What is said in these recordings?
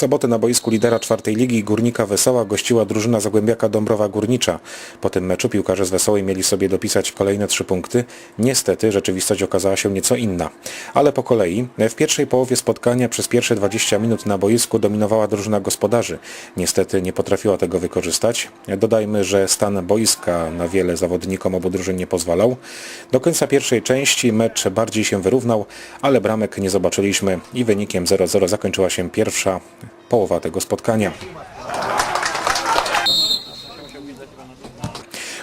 sobotę na boisku lidera czwartej ligi Górnika Wesoła gościła drużyna Zagłębiaka Dąbrowa Górnicza. Po tym meczu piłkarze z Wesołej mieli sobie dopisać kolejne trzy punkty. Niestety rzeczywistość okazała się nieco inna. Ale po kolei w pierwszej połowie spotkania przez pierwsze 20 minut na boisku dominowała drużyna gospodarzy. Niestety nie potrafiła tego wykorzystać. Dodajmy, że stan boiska na wiele zawodnikom obu drużyn nie pozwalał. Do końca pierwszej części mecz bardziej się wyrównał, ale bramek nie zobaczyliśmy i wynikiem 0-0 zakończyła się pierwsza połowa tego spotkania.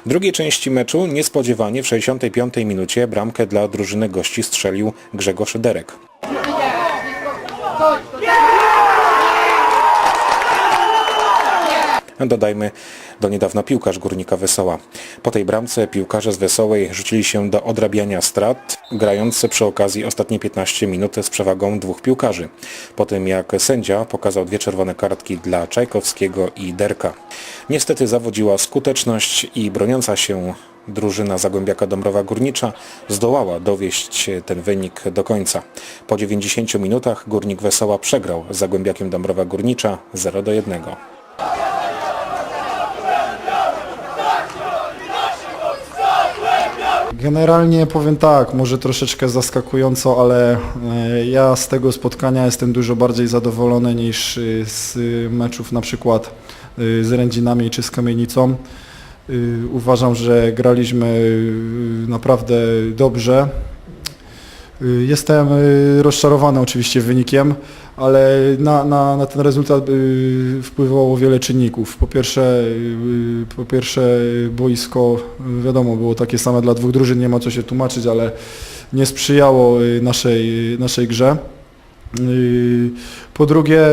W drugiej części meczu niespodziewanie w 65 minucie bramkę dla drużyny gości strzelił Grzegorz Derek. Dodajmy do niedawna piłkarz Górnika Wesoła. Po tej bramce piłkarze z Wesołej rzucili się do odrabiania strat, grając przy okazji ostatnie 15 minut z przewagą dwóch piłkarzy. Po tym jak sędzia pokazał dwie czerwone kartki dla Czajkowskiego i Derka. Niestety zawodziła skuteczność i broniąca się drużyna Zagłębiaka Dąbrowa Górnicza zdołała dowieść ten wynik do końca. Po 90 minutach Górnik Wesoła przegrał z Zagłębiakiem Dąbrowa Górnicza 0 do 1. Generalnie powiem tak, może troszeczkę zaskakująco, ale e, ja z tego spotkania jestem dużo bardziej zadowolony niż e, z meczów na przykład e, z Rędzinami czy z Kamienicą. Uważam, że graliśmy naprawdę dobrze. E, Jestem e, rozczarowany oczywiście wynikiem, ale na, na, na ten rezultat y, wpływało wiele czynników. Po pierwsze, y, po pierwsze boisko, y, wiadomo, było takie same dla dwóch drużyn, nie ma co się tłumaczyć, ale nie sprzyjało y, naszej, naszej grze. Y, Po drugie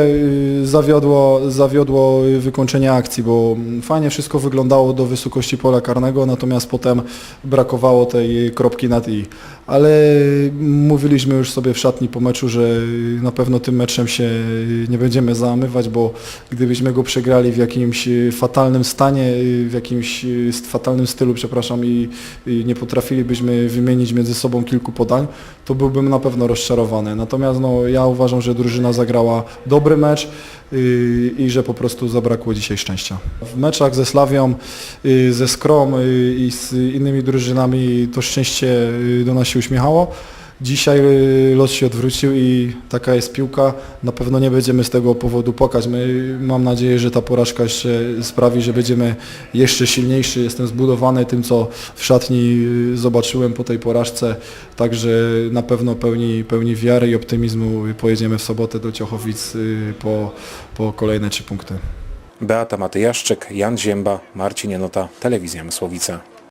y, zawiodło, zawiodło wykończenie akcji, bo fajnie wszystko wyglądało do wysokości pola karnego, natomiast potem brakowało tej kropki nad i. Ale mówiliśmy już sobie w szatni po meczu, że na pewno tym meczem się nie będziemy załamywać, bo gdybyśmy go przegrali w jakimś fatalnym stanie, w jakimś fatalnym stylu, przepraszam, i i nie potrafilibyśmy wymienić między sobą kilku podań, to byłbym na pewno rozczarowany. Natomiast no, ja uważam, że drużyna zagrała dobry mecz yy, i że po prostu zabrakło dzisiaj szczęścia. W meczach ze Slawią, yy, ze Skrom yy, i z innymi drużynami to szczęście do nas się uśmiechało. Dzisiaj yy, los się odwrócił i taka jest piłka. Na pewno nie będziemy z tego powodu płakać. My, mam nadzieję, że ta porażka jeszcze sprawi, że będziemy jeszcze silniejszy. Jestem zbudowany tym, co w szatni yy, zobaczyłem po tej porażce. Także na pewno pełni, pełni wiary i optymizmu pojedziemy w sobotę do Ciochowic yy, po, po kolejne trzy punkty. Beata Matyjaszczyk, Jan Zięba, Marcin Janota, Telewizja Mysłowice.